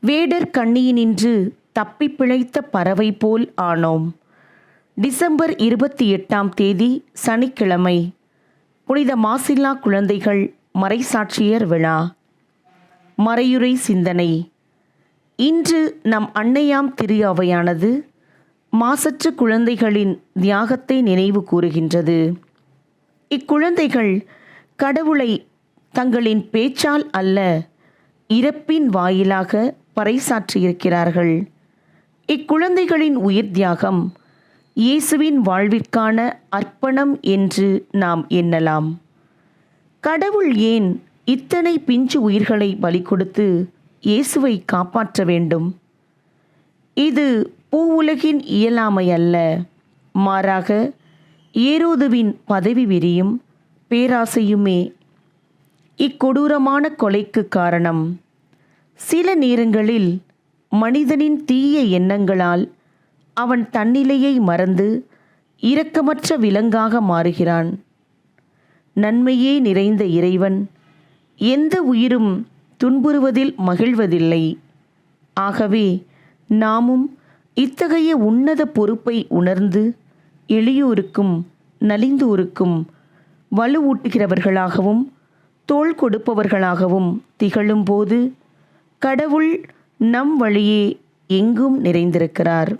வேடர் கண்ணியினின்று தப்பி பிழைத்த பறவை போல் ஆனோம். டிசம்பர் இருபத்தி எட்டாம் தேதி சனிக்கிழமை. புனித மாசில்லா குழந்தைகள் மறைசாட்சியர் விழா. மறையுறை சிந்தனை. இன்று நம் அன்னையாம் திரு அவையானது மாசற்ற குழந்தைகளின் தியாகத்தை நினைவு கூறுகின்றது. இக்குழந்தைகள் கடவுளை தங்களின் பேச்சால் அல்ல இறப்பின் வாயிலாக பறைசாற்றியிருக்கிறார்கள் இக்குழந்தைகளின் உயிர் தியாகம் இயேசுவின் வாழ்விற்கான அர்ப்பணம் என்று நாம் எண்ணலாம். கடவுள் ஏன் இத்தனை பிஞ்சு உயிர்களை பலி கொடுத்து இயேசுவை காப்பாற்ற வேண்டும்? இது பூவுலகின் இயலாமை அல்ல. மாறாக ஏரோதுவின் பதவி வெறியும் பேராசையுமே இக்கொடூரமான கொலைக்கு காரணம். சில நேரங்களில் மனிதனின் தீய எண்ணங்களால் அவன் தன்னிலையை மறந்து இரக்கமற்ற விலங்காக மாறுகிறான். நன்மையே நிறைந்த இறைவன் எந்த உயிரும் துன்புறுவதில் மகிழ்வதில்லை. ஆகவே நாமும் இத்தகைய உன்னத பொறுப்பை உணர்ந்து எளியோருக்கும் நலிந்தோருக்கும் வலுவூட்டுகிறவர்களாகவும் தோள் கொடுப்பவர்களாகவும் திகழும்போது கடவுள் நம் வழியே எங்கும் நிறைந்திருக்கிறார்.